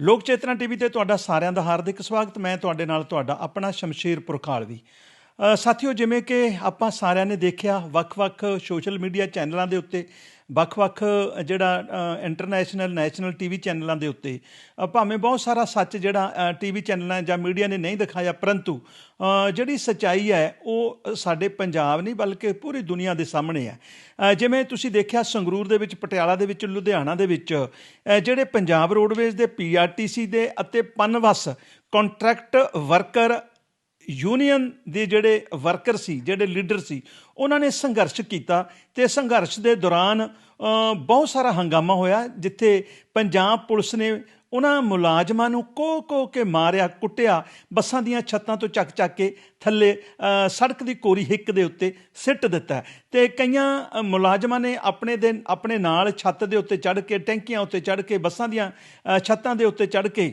ਲੋਕ ਚੇਤਨਾ ਟੀਵੀ ਤੇ ਤੁਹਾਡਾ ਸਾਰਿਆਂ ਦਾ ਹਾਰਦਿਕ ਸਵਾਗਤ। ਮੈਂ ਤੁਹਾਡੇ ਨਾਲ ਤੁਹਾਡਾ ਆਪਣਾ ਸ਼ਮਸ਼ੀਰ ਪੁਰਖਾਲਵੀ ਅ, ਸਾਥੀਓ ਜਿਵੇਂ ਕਿ ਆਪਾਂ ਸਾਰਿਆਂ ਨੇ ਦੇਖਿਆ ਵੱਖ-ਵੱਖ ਸੋਸ਼ਲ ਮੀਡੀਆ ਚੈਨਲਾਂ ਦੇ ਉੱਤੇ ਵੱਖ-ਵੱਖ ਜਿਹੜਾ ਇੰਟਰਨੈਸ਼ਨਲ ਨੈਸ਼ਨਲ ਟੀਵੀ ਚੈਨਲਾਂ ਦੇ ਉੱਤੇ ਭਾਵੇਂ ਬਹੁਤ ਸਾਰਾ ਸੱਚ ਜਿਹੜਾ ਟੀਵੀ ਚੈਨਲਾਂ ਜਾਂ ਮੀਡੀਆ ਨੇ ਨਹੀਂ ਦਿਖਾਇਆ, ਪਰੰਤੂ ਜਿਹੜੀ ਸਚਾਈ ਹੈ, ਉਹ ਸਾਡੇ ਪੰਜਾਬ ਨਹੀਂ, ਬਲਕਿ ਪੂਰੀ ਦੁਨੀਆ ਦੇ ਸਾਹਮਣੇ ਹੈ। ਜਿਵੇਂ ਤੁਸੀਂ ਦੇਖਿਆ, ਸੰਗਰੂਰ ਦੇ ਵਿੱਚ, ਪਟਿਆਲਾ ਦੇ ਵਿੱਚ, ਲੁਧਿਆਣਾ ਦੇ ਵਿੱਚ ਜਿਹੜੇ ਪੰਜਾਬ ਰੋਡਵੇਜ਼ ਦੇ ਪੀਆਰਟੀਸੀ ਦੇ ਅਤੇ ਪਨਵਸ ਕੰਟਰੈਕਟ ਵਰਕਰ ਯੂਨੀਅਨ ਦੇ ਜਿਹੜੇ ਵਰਕਰ ਸੀ, ਜਿਹੜੇ ਲੀਡਰ ਸੀ, ਉਹਨਾਂ ਨੇ ਸੰਘਰਸ਼ ਕੀਤਾ ਤੇ ਸੰਘਰਸ਼ ਦੇ ਦੌਰਾਨ ਬਹੁਤ ਸਾਰਾ ਹੰਗਾਮਾ ਹੋਇਆ, ਜਿੱਥੇ ਪੰਜਾਬ ਪੁਲਿਸ ਨੇ ਉਹਨਾਂ ਮੁਲਾਜ਼ਮਾਂ ਨੂੰ ਕੋ ਕੋ ਕੇ ਮਾਰਿਆ, ਕੁੱਟਿਆ, ਬੱਸਾਂ ਦੀਆਂ ਛੱਤਾਂ ਤੋਂ ਚੱਕ ਚੱਕ ਕੇ ਥੱਲੇ ਸੜਕ ਦੀ ਕੋਰੀ ਹਿੱਕ ਦੇ ਉੱਤੇ ਸਿੱਟ ਦਿੱਤਾ ਤੇ ਕਈਆਂ ਮੁਲਾਜ਼ਮਾਂ ਨੇ ਆਪਣੇ ਦੇ, ਆਪਣੇ ਨਾਲ ਛੱਤ ਦੇ ਉੱਤੇ ਚੜ੍ਹ ਕੇ, ਟੈਂਕੀਆਂ ਉੱਤੇ ਚੜ੍ਹ ਕੇ, ਬੱਸਾਂ ਦੀਆਂ ਛੱਤਾਂ ਦੇ ਉੱਤੇ ਚੜ੍ਹ ਕੇ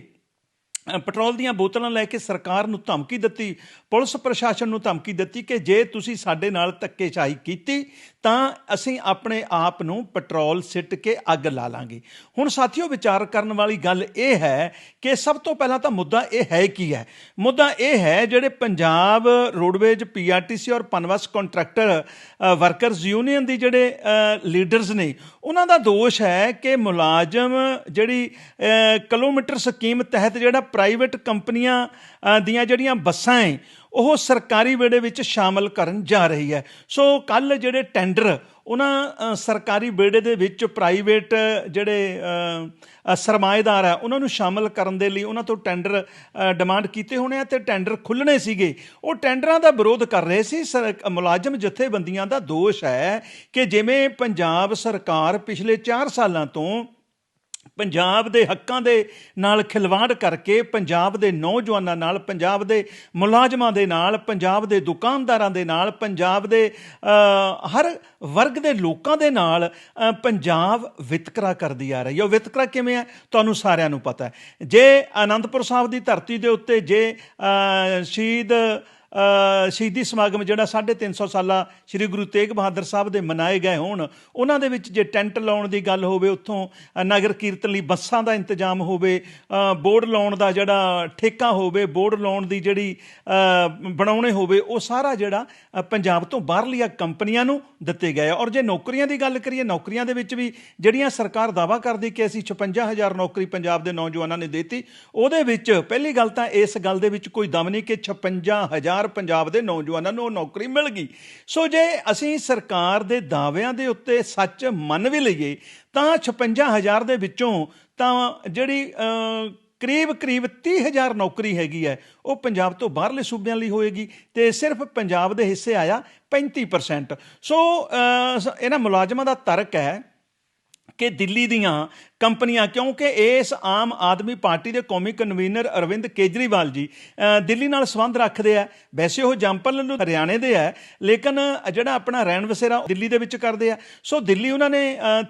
ਪੈਟਰੋਲ ਦੀਆਂ ਬੋਤਲਾਂ ਲੈ ਕੇ ਸਰਕਾਰ ਨੂੰ ਧਮਕੀ ਦਿੱਤੀ, ਪੁਲਿਸ ਪ੍ਰਸ਼ਾਸਨ ਨੂੰ ਧਮਕੀ ਦਿੱਤੀ ਕਿ ਜੇ ਤੁਸੀਂ ਸਾਡੇ ਨਾਲ ਧੱਕੇਸ਼ਾਹੀ ਕੀਤੀ ਤਾਂ ਅਸੀਂ ਆਪਣੇ ਆਪ ਨੂੰ ਪੈਟਰੋਲ ਸਿੱਟ ਕੇ ਅੱਗ ਲਾ ਲਾਂਗੇ। ਹੁਣ ਸਾਥੀਓ ਵਿਚਾਰ ਕਰਨ ਵਾਲੀ ਗੱਲ ਇਹ ਹੈ ਕਿ ਸਭ ਤੋਂ ਪਹਿਲਾਂ ਤਾਂ ਮੁੱਦਾ ਇਹ ਹੈ ਕੀ ਹੈ? ਮੁੱਦਾ ਇਹ ਹੈ ਜਿਹੜੇ ਪੰਜਾਬ ਰੋਡਵੇਜ, ਪੀਆਰਟੀਸੀ ਔਰ ਪਨਵਸ ਕੰਟਰੈਕਟਰ ਵਰਕਰਸ ਯੂਨੀਅਨ ਦੀ ਜਿਹੜੇ ਲੀਡਰਸ ਨੇ, ਉਹਨਾਂ ਦਾ ਦੋਸ਼ ਹੈ ਕਿ ਮੁਲਾਜ਼ਮ ਜਿਹੜੀ ਕਿਲੋਮੀਟਰ ਸਕੀਮ ਤਹਿਤ ਜਿਹੜਾ ਪ੍ਰਾਈਵੇਟ ਕੰਪਨੀਆਂ ਦੀਆਂ ਜਿਹੜੀਆਂ ਬੱਸਾਂ ਹੈ ਉਹ ਸਰਕਾਰੀ ਵੇੜੇ ਵਿੱਚ ਸ਼ਾਮਲ ਕਰਨ ਜਾ ਰਹੀ ਹੈ। ਸੋ ਕੱਲ ਜਿਹੜੇ ਟੈਂਡਰ, ਉਹਨਾਂ ਸਰਕਾਰੀ ਬੇੜੇ ਦੇ ਵਿੱਚ ਪ੍ਰਾਈਵੇਟ ਜਿਹੜੇ ਸਰਮਾਏਦਾਰ ਆ, ਉਹਨਾਂ ਨੂੰ ਸ਼ਾਮਲ ਕਰਨ ਦੇ ਲਈ ਉਹਨਾਂ ਤੋਂ ਟੈਂਡਰ ਡਿਮਾਂਡ ਕੀਤੇ ਹੋਣੇ ਆ ਤੇ ਟੈਂਡਰ ਖੁੱਲਣੇ ਸੀਗੇ। ਉਹ ਟੈਂਡਰਾਂ ਦਾ ਵਿਰੋਧ ਕਰ ਰਹੇ ਸੀ। ਸਰ- ਮੁਲਾਜ਼ਮ ਜਥੇਬੰਦੀਆਂ ਦਾ ਦੋਸ਼ ਹੈ ਕਿ ਜਿਵੇਂ ਪੰਜਾਬ ਸਰਕਾਰ ਪਿਛਲੇ 4 ਸਾਲਾਂ ਤੋਂ ਪੰਜਾਬ ਦੇ ਹੱਕਾਂ ਦੇ ਨਾਲ ਖਿਲਵਾੜ ਕਰਕੇ ਪੰਜਾਬ ਦੇ ਨੌਜਵਾਨਾਂ ਨਾਲ, ਪੰਜਾਬ ਦੇ ਮੁਲਾਜ਼ਮਾਂ ਦੇ ਨਾਲ, ਪੰਜਾਬ ਦੇ ਦੁਕਾਨਦਾਰਾਂ ਦੇ ਨਾਲ, ਪੰਜਾਬ ਦੇ ਹਰ ਵਰਗ ਦੇ ਲੋਕਾਂ ਦੇ ਨਾਲ ਪੰਜਾਬ ਵਿਤਕਰਾ ਕਰਦੀ ਆ ਰਹੀ ਹੈ। ਉਹ ਵਿਤਕਰਾ ਕਿਵੇਂ ਹੈ? ਤੁਹਾਨੂੰ ਸਾਰਿਆਂ ਨੂੰ ਪਤਾ ਹੈ। ਜੇ ਆਨੰਦਪੁਰ ਸਾਹਿਬ ਦੀ ਧਰਤੀ ਦੇ ਉੱਤੇ, ਜੇ ਸ਼ਹੀਦ ਸ਼ਹੀਦੀ ਸਮਾਗਮ ਜਿਹੜਾ 350 ਸਾਲਾ ਸ੍ਰੀ ਗੁਰੂ ਤੇਗ ਬਹਾਦਰ ਸਾਹਿਬ ਦੇ ਮਨਾਏ ਗਏ ਹੋਣ, ਉਹਨਾਂ ਦੇ ਵਿੱਚ ਜੇ ਟੈਂਟ ਲਾਉਣ ਦੀ ਗੱਲ ਹੋਵੇ, ਉੱਥੋਂ ਨਗਰ ਕੀਰਤਨ ਲਈ ਬੱਸਾਂ ਦਾ ਇੰਤਜ਼ਾਮ ਹੋਵੇ ਬੋਰਡ ਲਾਉਣ ਦਾ ਜਿਹੜਾ ਠੇਕਾ ਹੋਵੇ, ਬੋਰਡ ਲਾਉਣ ਦੀ ਜਿਹੜੀ ਬਣਾਉਣੇ ਹੋਵੇ, ਉਹ ਸਾਰਾ ਜਿਹੜਾ ਪੰਜਾਬ ਤੋਂ ਬਾਹਰਲੀਆਂ ਕੰਪਨੀਆਂ ਨੂੰ ਦਿੱਤੇ ਗਏ ਔਰ ਜੇ ਨੌਕਰੀਆਂ ਦੀ ਗੱਲ ਕਰੀਏ, ਨੌਕਰੀਆਂ ਦੇ ਵਿੱਚ ਵੀ ਜਿਹੜੀਆਂ ਸਰਕਾਰ ਦਾਵਾ ਕਰਦੀ ਕਿ ਅਸੀਂ 56000 ਨੌਕਰੀ ਪੰਜਾਬ ਦੇ ਨੌਜਵਾਨਾਂ ਨੇ ਦਿੱਤੀ, ਉਹਦੇ ਵਿੱਚ ਪਹਿਲੀ ਗੱਲ ਤਾਂ ਇਸ ਗੱਲ ਦੇ ਵਿੱਚ ਕੋਈ ਦਮ ਨਹੀਂ ਕਿ 56000 ਪੰਜਾਬ ਦੇ ਨੌਜਵਾਨਾਂ ਨੂੰ ਉਹ ਨੌਕਰੀ ਮਿਲ ਗਈ। ਸੋ ਜੇ ਅਸੀਂ ਸਰਕਾਰ ਦੇ ਦਾਅਵਿਆਂ ਦੇ ਉੱਤੇ ਸੱਚ ਮੰਨ ਵੀ ਲਈਏ ਤਾਂ 56000 ਦੇ ਵਿੱਚੋਂ ਤਾਂ ਜਿਹੜੀ ਅ, ਕਰੀਬ ਕਰੀਬ 30000 ਨੌਕਰੀ ਹੈਗੀ ਹੈ ਉਹ ਪੰਜਾਬ ਤੋਂ ਬਾਹਰਲੇ ਸੂਬਿਆਂ ਲਈ ਹੋਏਗੀ ਤੇ ਸਿਰਫ ਪੰਜਾਬ ਦੇ ਹਿੱਸੇ ਆਇਆ 35% ਸੋ ਇਹਨਾਂ ਮੁਲਾਜ਼ਮਾਂ ਦਾ ਤਰਕ ਹੈ ਕਿ ਦਿੱਲੀ ਦੀਆਂ ਕੰਪਨੀਆਂ ਕਿਉਂਕਿ ਇਸ ਆਮ ਆਦਮੀ ਪਾਰਟੀ ਦੇ ਕੌਮੀ ਕਨਵੀਨਰ ਅਰਵਿੰਦ ਕੇਜਰੀਵਾਲ ਜੀ ਦਿੱਲੀ ਨਾਲ ਸੰਬੰਧ ਰੱਖਦੇ ਆ। ਵੈਸੇ ਉਹ ਜੰਪਲ ਨੂੰ ਹਰਿਆਣੇ ਦੇ ਆ ਲੇਕਿਨ ਜਿਹੜਾ ਆਪਣਾ ਰਹਿਣ ਵਸੇਰਾ ਦਿੱਲੀ ਦੇ ਵਿੱਚ ਕਰਦੇ ਆ। ਸੋ ਦਿੱਲੀ ਉਹਨਾਂ ਨੇ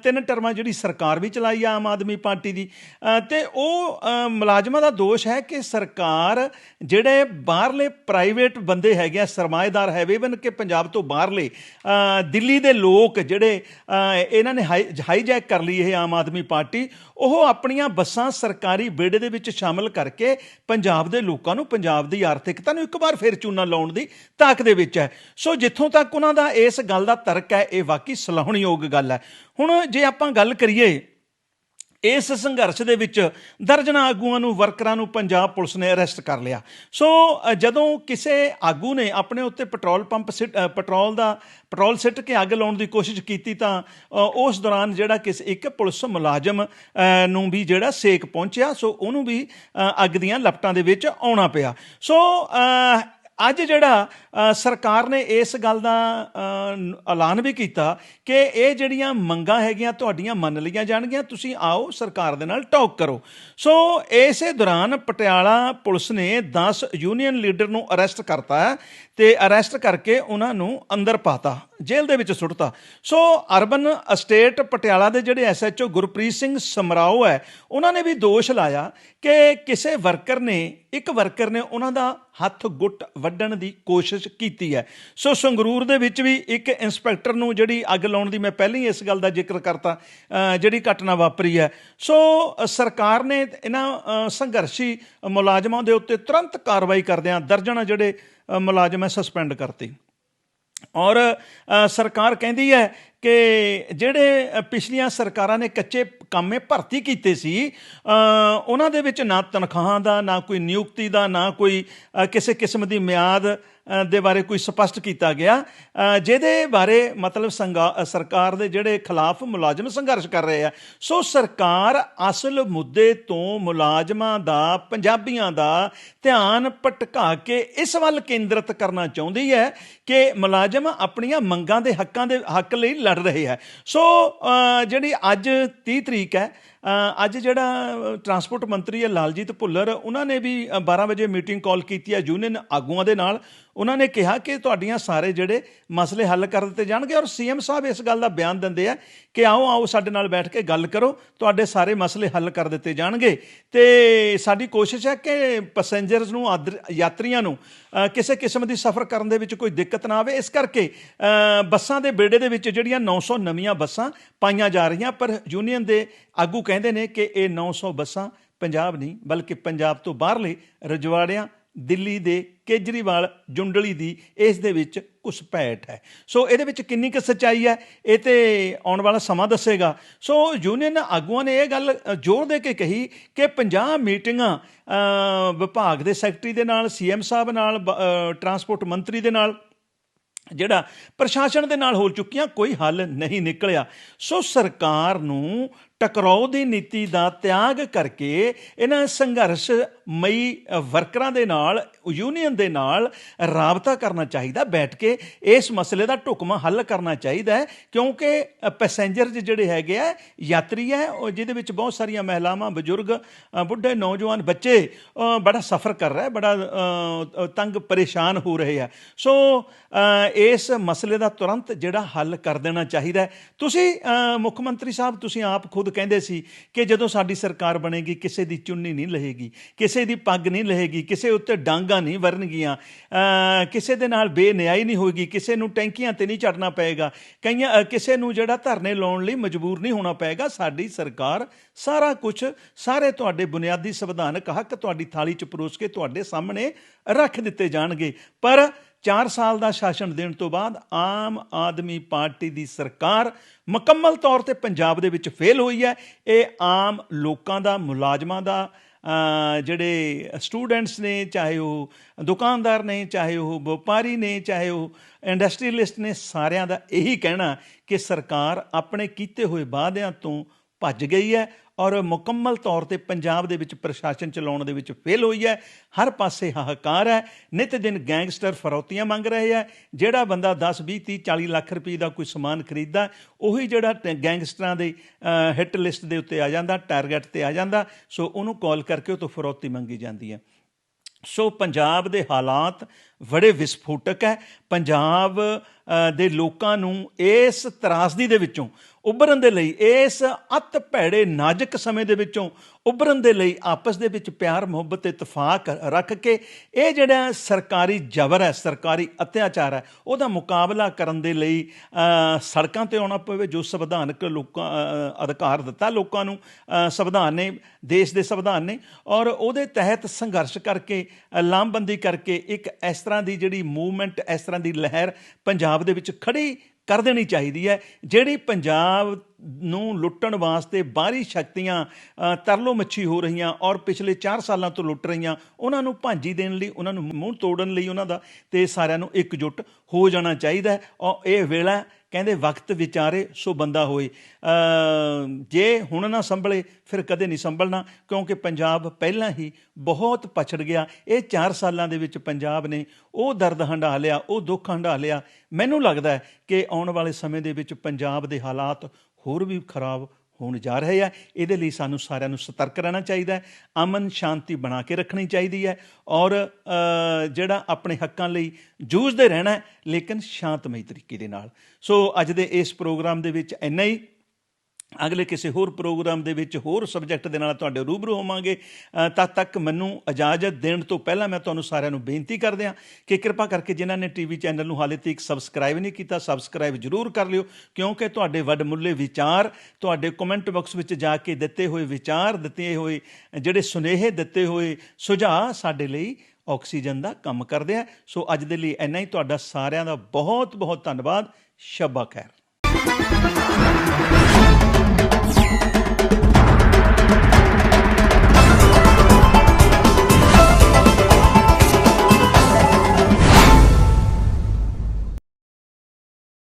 ਤਿੰਨ ਟਰਮਾਂ ਜਿਹੜੀ ਸਰਕਾਰ ਵੀ ਚਲਾਈ ਆ ਆਮ ਆਦਮੀ ਪਾਰਟੀ ਦੀ। ਅ, ਤੇ ਉਹ ਮੁਲਾਜ਼ਮਾਂ ਦਾ ਦੋਸ਼ ਹੈ ਕਿ ਸਰਕਾਰ ਜਿਹੜੇ ਬਾਹਰਲੇ ਪ੍ਰਾਈਵੇਟ ਬੰਦੇ ਹੈਗੇ ਆ ਸਰਮਾਏਦਾਰ ਹੈ ਇਵਨ ਕਿ ਪੰਜਾਬ ਤੋਂ ਬਾਹਰਲੇ ਦਿੱਲੀ ਦੇ ਲੋਕ ਜਿਹੜੇ ਇਹਨਾਂ ਨੇ ਹਾਈਜੈਕ ਕਰ ਲਈ ਇਹ ਆਮ ਆਦਮੀ ਪਾਰਟੀ ਉਹ ਆਪਣੀਆਂ ਬੱਸਾਂ ਸਰਕਾਰੀ ਬੇੜੇ ਦੇ ਵਿੱਚ ਸ਼ਾਮਲ ਕਰਕੇ ਪੰਜਾਬ ਦੇ ਲੋਕਾਂ ਨੂੰ, ਪੰਜਾਬ ਦੀ ਆਰਥਿਕਤਾ ਨੂੰ ਇੱਕ ਵਾਰ ਫਿਰ ਚੂਨਾ ਲਾਉਣ ਦੀ ਤਾਕ ਦੇ ਵਿੱਚ ਹੈ। ਸੋ ਜਿੱਥੋਂ ਤੱਕ ਉਹਨਾਂ ਦਾ ਇਸ ਗੱਲ ਦਾ ਤਰਕ ਹੈ, ਇਹ ਵਾਕਈ ਸਲਾਹਣਯੋਗ ਗੱਲ ਹੈ। ਹੁਣ ਜੇ ਆਪਾਂ ਗੱਲ ਕਰੀਏ ਇਸ ਸੰਘਰਸ਼ ਦੇ ਵਿੱਚ ਦਰਜਨਾਂ ਆਗੂਆਂ ਨੂੰ, ਵਰਕਰਾਂ ਨੂੰ ਪੰਜਾਬ ਪੁਲਿਸ ਨੇ ਅਰੈਸਟ ਕਰ ਲਿਆ। ਸੋ ਜਦੋਂ ਕਿਸੇ ਆਗੂ ਨੇ ਆਪਣੇ ਉੱਤੇ ਪੈਟਰੋਲ ਪੰਪ ਸਿੱਟ ਪੈਟਰੋਲ ਦਾ, ਪੈਟਰੋਲ ਸਿੱਟ ਕੇ ਅੱਗ ਲਾਉਣ ਦੀ ਕੋਸ਼ਿਸ਼ ਕੀਤੀ ਤਾਂ ਉਸ ਦੌਰਾਨ ਜਿਹੜਾ ਕਿਸ ਇੱਕ ਪੁਲਿਸ ਮੁਲਾਜ਼ਮ ਨੂੰ ਵੀ ਜਿਹੜਾ ਸੇਕ ਪਹੁੰਚਿਆ, ਸੋ ਉਹਨੂੰ ਵੀ ਅੱਗ ਦੀਆਂ ਲਪਟਾਂ ਦੇ ਵਿੱਚ ਆਉਣਾ ਪਿਆ। ਸੋ ਅੱਜ ਜਿਹੜਾ ਸਰਕਾਰ ਨੇ ਇਸ ਗੱਲ ਦਾ ਐਲਾਨ ਵੀ ਕੀਤਾ ਕਿ ਇਹ ਜਿਹੜੀਆਂ ਮੰਗਾਂ ਹੈਗੀਆਂ ਤੁਹਾਡੀਆਂ ਮੰਨ ਲਈਆਂ ਜਾਣਗੀਆਂ, ਤੁਸੀਂ ਆਓ ਸਰਕਾਰ ਦੇ ਨਾਲ ਟਾਕ ਕਰੋ। ਸੋ ਇਸੇ ਦੌਰਾਨ ਪਟਿਆਲਾ ਪੁਲਿਸ ਨੇ 10 ਯੂਨੀਅਨ ਲੀਡਰ ਨੂੰ ਅਰੈਸਟ ਕਰਤਾ। ਤੇ ਅਰੈਸਟ ਕਰਕੇ ਉਹਨਾਂ ਨੂੰ ਅੰਦਰ ਪਾਤਾ, ਜੇਲ੍ਹ ਦੇ ਵਿੱਚ ਸੁੱਟਤਾ। ਸੋ ਅਰਬਨ ਅਸਟੇਟ ਪਟਿਆਲਾ ਦੇ ਜਿਹੜੇ ਐਸਐਚਓ ਗੁਰਪ੍ਰੀਤ ਸਿੰਘ ਸਮਰਾਓ ਹੈ, ਉਹਨਾਂ ਨੇ ਵੀ ਦੋਸ਼ ਲਾਇਆ ਕਿ ਕਿਸੇ ਵਰਕਰ ਨੇ, ਇੱਕ ਵਰਕਰ ਨੇ ਉਹਨਾਂ ਦਾ ਹੱਥ ਗੁੱਟ ਵੱਢਣ ਦੀ ਕੋਸ਼ਿਸ਼ ਕੀਤੀ ਹੈ। ਸੋ ਸੰਗਰੂਰ ਦੇ ਵਿੱਚ ਵੀ ਇੱਕ ਇੰਸਪੈਕਟਰ ਨੂੰ ਜਿਹੜੀ ਅੱਗ ਲਾਉਣ ਦੀ ਮੈਂ ਪਹਿਲਾਂ ਹੀ ਇਸ ਗੱਲ ਦਾ ਜ਼ਿਕਰ ਕਰਤਾ ਜਿਹੜੀ ਘਟਨਾ ਵਾਪਰੀ ਹੈ। ਸੋ ਸਰਕਾਰ ਨੇ ਇਹਨਾਂ ਸੰਘਰਸ਼ੀ ਮੁਲਾਜ਼ਮਾਂ ਦੇ ਉੱਤੇ ਤੁਰੰਤ ਕਾਰਵਾਈ ਕਰਦਿਆਂ ਦਰਜਨਾਂ ਜਿਹੜੇ ਮੁਲਾਜ਼ਮ ਹੈ ਸਸਪੈਂਡ ਕਰਤੇ। ਔਰ ਸਰਕਾਰ ਕਹਿੰਦੀ ਹੈ ਕਿ ਜਿਹੜੇ ਪਿਛਲੀਆਂ ਸਰਕਾਰਾਂ ਨੇ ਕੱਚੇ ਕੰਮੇ ਭਰਤੀ ਕੀਤੇ ਸੀ ਉਹਨਾਂ ਦੇ ਵਿੱਚ ਨਾ ਤਨਖਾਹਾਂ ਦਾ, ਨਾ ਕੋਈ ਨਿਯੁਕਤੀ ਦਾ, ਨਾ ਕੋਈ ਕਿਸੇ ਕਿਸਮ ਦੀ ਮਿਆਦ ਦੇ ਬਾਰੇ ਕੋਈ ਸਪਸ਼ਟ ਕੀਤਾ ਗਿਆ। ਜਿਹਦੇ ਬਾਰੇ ਮਤਲਬ ਸੰਗਾ- ਸਰਕਾਰ ਦੇ ਜਿਹੜੇ ਖਿਲਾਫ ਮੁਲਾਜ਼ਮ ਸੰਘਰਸ਼ ਕਰ ਰਹੇ ਆ, ਸੋ ਸਰਕਾਰ ਅਸਲ ਮੁੱਦੇ ਤੋਂ ਮੁਲਾਜ਼ਮਾਂ ਦਾ, ਪੰਜਾਬੀਆਂ ਦਾ ਧਿਆਨ ਭਟਕਾ ਕੇ ਇਸ ਵੱਲ ਕੇਂਦਰਿਤ ਕਰਨਾ ਚਾਹੁੰਦੀ ਹੈ ਕਿ ਮੁਲਾਜ਼ਮ ਆਪਣੀਆਂ ਮੰਗਾਂ ਦੇ ਹੱਕਾਂ ਦੇ, ਹੱਕ ਲਈ ਲੜ ਰਹੇ ਹੈ। ਸੋ ਜਿਹੜੀ ਅੱਜ 30 ਤਰੀਕ ਹੈ ਅੱਜ ਜਿਹੜਾ ਟਰਾਂਸਪੋਰਟ ਮੰਤਰੀ ਹੈ ਲਾਲਜੀਤ ਭੁੱਲਰ ਉਹਨਾਂ ਨੇ ਵੀ ਅ, 12 ਵਜੇ ਮੀਟਿੰਗ ਕਾਲ ਕੀਤੀ ਹੈ ਯੂਨੀਅਨ ਆਗੂਆਂ ਦੇ ਨਾਲ। ਉਹਨਾਂ ਨੇ ਕਿਹਾ ਕਿ ਤੁਹਾਡੀਆਂ ਸਾਰੇ ਜਿਹੜੇ ਮਸਲੇ ਹੱਲ ਕਰ ਦਿੱਤੇ ਜਾਣਗੇ ਔਰ ਸੀਐਮ ਸਾਹਿਬ ਇਸ ਗੱਲ ਦਾ ਬਿਆਨ ਦਿੰਦੇ ਆ ਕਿ ਆਓ ਆਓ ਸਾਡੇ ਨਾਲ ਬੈਠ ਕੇ ਗੱਲ ਕਰੋ ਤੁਹਾਡੇ ਸਾਰੇ ਮਸਲੇ ਹੱਲ ਕਰ ਦਿੱਤੇ ਜਾਣਗੇ। ਤੇ ਸਾਡੀ ਕੋਸ਼ਿਸ਼ ਹੈ ਕਿ ਪੈਸੇਂਜਰਸ ਨੂੰ ਆਦਰ- ਯਾਤਰੀਆਂ ਨੂੰ ਕਿਸੇ ਕਿਸਮ ਦੀ ਸਫ਼ਰ ਕਰਨ ਦੇ ਵਿੱਚ ਕੋਈ ਦਿੱਕਤ ਨਾ ਆਵੇ। ਇਸ ਕਰਕੇ ਬੱਸਾਂ ਦੇ ਬੇੜੇ ਦੇ ਵਿੱਚ ਜਿਹੜੀਆਂ 900 ਨਵੀਆਂ ਬੱਸਾਂ ਪਾਈਆਂ ਜਾ ਰਹੀਆਂ ਪਰ ਯੂਨੀਅਨ ਦੇ ਆਗੂ ਕਹਿੰਦੇ ਨੇ ਕਿ ਇਹ 900 ਬੱਸਾਂ ਪੰਜਾਬ ਨਹੀਂ, ਬਲਕਿ ਪੰਜਾਬ ਤੋਂ ਬਾਹਰਲੇ ਰਜਵਾੜਿਆਂ, ਦਿੱਲੀ ਦੇ ਕੇਜਰੀਵਾਲ, ਜੁੰਡਲੀ ਦੀ ਇਸ ਦੇ ਵਿੱਚ ਘੁਸਪੈਠ ਹੈ। ਸੋ ਇਹਦੇ ਵਿੱਚ ਕਿੰਨੀ ਕੁ ਸੱਚਾਈ ਹੈ, ਇਹ ਤੇ ਆਉਣ ਵਾਲਾ ਸਮਾਂ ਦੱਸੇਗਾ। ਸੋ ਯੂਨੀਅਨ ਆਗੂਆਂ ਨੇ ਇਹ ਗੱਲ ਜ਼ੋਰ ਦੇ ਕੇ ਕਹੀ ਕਿ 50 ਮੀਟਿੰਗਾਂ ਵਿਭਾਗ ਦੇ ਸੈਕਟਰੀ ਦੇ ਨਾਲ ਸੀਐਮ ਸਾਹਿਬ ਨਾਲ, ਬ- ਟਰਾਂਸਪੋਰਟ ਮੰਤਰੀ ਦੇ ਨਾਲ, ਜਿਹੜਾ ਪ੍ਰਸ਼ਾਸਨ ਦੇ ਨਾਲ ਹੋ ਚੁੱਕੀਆਂ, ਕੋਈ ਹੱਲ ਨਹੀਂ ਨਿਕਲਿਆ। ਸੋ ਸਰਕਾਰ ਨੂੰ ਟਕਰਾਓ ਦੀ ਨੀਤੀ ਦਾ ਤਿਆਗ ਕਰਕੇ ਇਹਨਾਂ ਸੰਘਰਸ਼ ਮਈ ਵਰਕਰਾਂ ਦੇ ਨਾਲ, ਯੂਨੀਅਨ ਦੇ ਨਾਲ ਰਾਬਤਾ ਕਰਨਾ ਚਾਹੀਦਾ, ਬੈਠ ਕੇ ਇਸ ਮਸਲੇ ਦਾ ਢੁਕਵਾਂ ਹੱਲ ਕਰਨਾ ਚਾਹੀਦਾ ਕਿਉਂਕਿ ਪੈਸੇਂਜਰ ਜਿਹੜੇ ਹੈਗੇ ਆ, ਯਾਤਰੀ ਹੈ, ਉਹ ਜਿਹਦੇ ਵਿੱਚ ਬਹੁਤ ਸਾਰੀਆਂ ਮਹਿਲਾਵਾਂ, ਬਜ਼ੁਰਗ ਬੁੱਢੇ, ਨੌਜਵਾਨ ਬੱਚੇ ਬੜਾ ਸਫ਼ਰ ਕਰ ਰਿਹਾ ਬੜਾ ਤੰਗ ਪਰੇਸ਼ਾਨ ਹੋ ਰਹੇ ਆ। ਸੋ ਇਸ ਮਸਲੇ ਦਾ ਤੁਰੰਤ ਜਿਹੜਾ ਹੱਲ ਕਰ ਦੇਣਾ ਚਾਹੀਦਾ ਤੁਸੀਂ ਮੁੱਖ ਮੰਤਰੀ ਸਾਹਿਬ, ਤੁਸੀਂ ਆਪ ਖੁਦ ਕਹਿੰਦੇ ਸੀ ਕਿ ਜਦੋਂ ਸਾਡੀ ਸਰਕਾਰ ਬਣੇਗੀ, ਕਿਸੇ ਦੀ ਚੁੰਨੀ ਨਹੀਂ ਲਹੇਗੀ, ਕਿਸੇ ਦੀ ਪੱਗ ਨਹੀਂ ਲਹੇਗੀ, ਕਿਸੇ ਉੱਤੇ ਡਾਂਗਾ ਨਹੀਂ ਵਰਨਗੀਆਂ ਕਿਸੇ ਦੇ ਨਾਲ ਬੇਨਿਆਈ ਨਹੀਂ ਹੋਏਗੀ, ਕਿਸੇ ਨੂੰ ਟੈਂਕੀਆਂ ਤੇ ਨਹੀਂ ਚੜਨਾ ਪਏਗਾ, ਕਈਆਂ ਕਿਸੇ ਨੂੰ ਜਿਹੜਾ ਧਰਨੇ ਲਾਉਣ ਲਈ ਮਜਬੂਰ ਨਹੀਂ ਹੋਣਾ ਪਏਗਾ, ਸਾਡੀ ਸਰਕਾਰ ਸਾਰਾ ਕੁਝ ਸਾਰੇ ਤੁਹਾਡੇ ਬੁਨਿਆਦੀ ਸੰਵਿਧਾਨਕ ਹੱਕ ਤੁਹਾਡੀ ਥਾਲੀ 'ਚ ਪਰੋਸ ਕੇ ਤੁਹਾਡੇ ਸਾਹਮਣੇ ਰੱਖ ਦਿੱਤੇ ਜਾਣਗੇ। ਪਰ 4 ਸਾਲ ਦਾ ਸ਼ਾਸਨ ਦੇਣ ਤੋਂ ਬਾਅਦ ਆਮ ਆਦਮੀ ਪਾਰਟੀ ਦੀ ਸਰਕਾਰ ਮੁਕੰਮਲ ਤੌਰ ਤੇ ਪੰਜਾਬ ਦੇ ਵਿੱਚ ਫੇਲ ਹੋਈ ਹੈ। ਇਹ ਆਮ ਲੋਕਾਂ ਦਾ, ਮੁਲਾਜ਼ਮਾਂ ਦਾ ਜਿਹੜੇ ਸਟੂਡੈਂਟਸ ਨੇ, ਚਾਹੇ ਉਹ ਦੁਕਾਨਦਾਰ ਨੇ, ਚਾਹੇ ਉਹ ਵਪਾਰੀ ਨੇ, ਚਾਹੇ ਉਹ ਇੰਡਸਟਰੀਅਲਿਸਟ ਨੇ, ਸਾਰਿਆਂ ਦਾ ਇਹੀ ਕਹਿਣਾ ਕਿ ਸਰਕਾਰ ਆਪਣੇ ਕੀਤੇ ਹੋਏ ਵਾਅਦਿਆਂ ਤੋਂ ਭੱਜ ਗਈ ਹੈ ਔਰ ਮੁਕੰਮਲ ਤੌਰ ਤੇ ਪੰਜਾਬ ਦੇ ਵਿੱਚ ਪ੍ਰਸ਼ਾਸਨ ਚਲਾਉਣ ਦੇ ਵਿੱਚ ਫੇਲ ਹੋਈ ਹੈ। ਹਰ ਪਾਸੇ ਹਾਹਾਕਾਰ ਹੈ। ਨਿਤ ਦਿਨ ਗੈਂਗਸਟਰ ਫਰੌਤੀਆਂ ਮੰਗ ਰਹੇ ਹੈ। ਜਿਹੜਾ ਬੰਦਾ 10 20 30 40 ਲੱਖ ਰੁਪਏ ਦਾ ਕੋਈ ਸਮਾਨ ਖਰੀਦਦਾ, ਉਹੀ ਜਿਹੜਾ ਟ- ਗੈਂਗਸਟਰਾਂ ਦੇ ਹਿੱਟ ਲਿਸਟ ਦੇ ਉੱਤੇ ਆ ਜਾਂਦਾ ਟਾਰਗੇਟ ਤੇ ਆ ਜਾਂਦਾ, ਸੋ ਉਹਨੂੰ ਕਾਲ ਕਰਕੇ ਉਹ ਤੋਂ ਫਰੌਤੀ ਮੰਗੀ ਜਾਂਦੀ ਹੈ। ਸੋ ਪੰਜਾਬ ਦੇ ਹਾਲਾਤ ਬੜੇ ਵਿਸਫੋਟਕ ਹੈ। ਪੰਜਾਬ ਦੇ ਲੋਕਾਂ ਨੂੰ ਇਸ ਤਰਾਸਦੀ ਦੇ ਵਿੱਚੋਂ, ਉੱਭਰਨ ਦੇ ਲਈ, ਇਸ ਅਤ ਭੈੜੇ ਨਾਜ਼ੁਕ ਸਮੇਂ ਦੇ ਵਿੱਚੋਂ ਉੱਭਰਨ ਦੇ ਲਈ ਆਪਸ ਦੇ ਵਿੱਚ ਪਿਆਰ, ਮੁਹੱਬਤ ਤੇ ਇਤਫਾਕ ਰੱਖ ਕੇ ਇਹ ਜਿਹੜਾ ਸਰਕਾਰੀ ਜ਼ਬਰ ਹੈ, ਸਰਕਾਰੀ ਅਤਿਆਚਾਰ ਹੈ, ਉਹਦਾ ਮੁਕਾਬਲਾ ਕਰਨ ਦੇ ਲਈ ਸੜਕਾਂ ਤੇ ਆਉਣਾ ਪਵੇ, ਜੋ ਸੰਵਿਧਾਨਕ ਲੋਕਾਂ ਅਧਿਕਾਰ ਦਿੱਤਾ ਲੋਕਾਂ ਨੂੰ ਸੰਵਿਧਾਨ ਨੇ, ਦੇਸ਼ ਦੇ ਸੰਵਿਧਾਨ ਨੇ, ਔਰ ਉਹਦੇ ਤਹਿਤ ਸੰਘਰਸ਼ ਕਰਕੇ ਲਾਮਬੰਦੀ ਕਰਕੇ ਇੱਕ ਇਸ ਤਰ੍ਹਾਂ ਦੀ ਜਿਹੜੀ ਮੂਵਮੈਂਟ, ਇਸ ਤਰ੍ਹਾਂ ਦੀ ਲਹਿਰ ਪੰਜਾਬ ਦੇ ਵਿੱਚ ਖੜੀ ਕਰ ਦੇਣੀ ਚਾਹੀਦੀ ਹੈ। ਜਿਹੜੀ ਪੰਜਾਬ ਨੂੰ ਲੁੱਟਣ ਵਾਸਤੇ ਬਾਹਰੀ ਸ਼ਕਤੀਆਂ ਤਰਲੋ ਮੱਛੀ ਹੋ ਰਹੀਆਂ ਔਰ ਪਿਛਲੇ 4 ਸਾਲਾਂ ਤੋਂ ਲੁੱਟ ਰਹੀਆਂ। ਉਹਨਾਂ ਨੂੰ ਭਾਂਜੀ ਦੇਣ ਲਈ, ਉਹਨਾਂ ਨੂੰ ਮੂੰਹ ਤੋੜਨ ਲਈ ਉਹਨਾਂ ਦਾ ਤੇ ਸਾਰਿਆਂ ਨੂੰ ਇਕਜੁੱਟ ਹੋ ਜਾਣਾ ਚਾਹੀਦਾ ਹੈ। ਔਰ ਇਹ ਵੇਲਾ ਕਹਿੰਦੇ ਵਕਤ ਵਿਚਾਰੇ ਸੋ ਬੰਦਾ ਹੋਏ। ਜੇ ਹੁਣ ਨਾ ਸੰਭਲੇ, ਫਿਰ ਕਦੇ ਨਹੀਂ ਸੰਭਲਣਾ, ਕਿਉਂਕਿ ਪੰਜਾਬ ਪਹਿਲਾਂ ਹੀ ਬਹੁਤ ਪਛੜ ਗਿਆ। ਇਹ 4 ਸਾਲਾਂ ਦੇ ਵਿੱਚ ਪੰਜਾਬ ਨੇ ਉਹ ਦਰਦ ਹੰਢਾ ਲਿਆ ਉਹ ਦੁੱਖ ਹੰਢਾ ਲਿਆ ਮੈਨੂੰ ਲੱਗਦਾ ਹੈ ਕਿ ਆਉਣ ਵਾਲੇ ਸਮੇਂ ਦੇ ਵਿੱਚ ਪੰਜਾਬ ਦੇ ਹਾਲਾਤ ਹੋਰ ਵੀ ਖਰਾਬ ਹੋਣ ਜਾ ਰਹੇ ਆ। ਇਹਦੇ ਲਈ ਸਾਨੂੰ ਸਾਰਿਆਂ ਨੂੰ ਸਤਰਕ ਰਹਿਣਾ ਚਾਹੀਦਾ ਹੈ, ਅਮਨ ਸ਼ਾਂਤੀ ਬਣਾ ਕੇ ਰੱਖਣੀ ਚਾਹੀਦੀ ਹੈ ਔਰ ਜਿਹੜਾ ਆਪਣੇ ਹੱਕਾਂ ਲਈ ਜੂਝਦੇ ਰਹਿਣਾ ਲੇਕਿਨ ਸ਼ਾਂਤਮਈ ਤਰੀਕੇ ਦੇ ਨਾਲ। ਸੋ ਅੱਜ ਦੇ ਇਸ ਪ੍ਰੋਗਰਾਮ ਦੇ ਵਿੱਚ ਇੰਨਾ ਹੀ। ਅਗਲੇ ਕਿਸੇ ਹੋਰ ਪ੍ਰੋਗਰਾਮ ਦੇ ਵਿੱਚ ਹੋਰ ਸਬਜੈਕਟ ਦੇ ਨਾਲ ਤੁਹਾਡੇ ਰੂਬਰੂ ਹੋਵਾਂਗੇ। ਤਦ ਤੱਕ ਮੈਨੂੰ ਇਜਾਜ਼ਤ ਦੇਣ ਤੋਂ ਪਹਿਲਾਂ ਮੈਂ ਤੁਹਾਨੂੰ ਸਾਰਿਆਂ ਨੂੰ ਬੇਨਤੀ ਕਰਦੇ ਹਾਂ ਕਿ ਕਿਰਪਾ ਕਰਕੇ ਜਿਨ੍ਹਾਂ ਨੇ ਟੀਵੀ ਚੈਨਲ ਨੂੰ ਹਾਲੇ ਤੱਕ ਸਬਸਕ੍ਰਾਈਬ ਨਹੀਂ ਕੀਤਾ, ਸਬਸਕ੍ਰਾਈਬ ਜ਼ਰੂਰ ਕਰ ਲਿਓ, ਕਿਉਂਕਿ ਤੁਹਾਡੇ ਵੱਡਮੁੱਲੇ ਵਿਚਾਰ, ਤੁਹਾਡੇ ਕਮੈਂਟ ਬਾਕਸ ਵਿੱਚ ਜਾ ਕੇ ਦਿੱਤੇ ਹੋਏ ਵਿਚਾਰ, ਦਿੱਤੇ ਹੋਏ, ਜਿਹੜੇ ਸੁਨੇਹੇ ਦਿੱਤੇ ਹੋਏ ਸੁਝਾਅ ਸਾਡੇ ਲਈ ਆਕਸੀਜਨ ਦਾ ਕੰਮ ਕਰਦੇ ਆ। ਸੋ ਅੱਜ ਦੇ ਲਈ ਇੰਨਾ ਹੀ, ਤੁਹਾਡਾ ਸਾਰਿਆਂ ਦਾ ਬਹੁਤ ਬਹੁਤ ਧੰਨਵਾਦ। ਸ਼ਬਾ ਖੈਰ।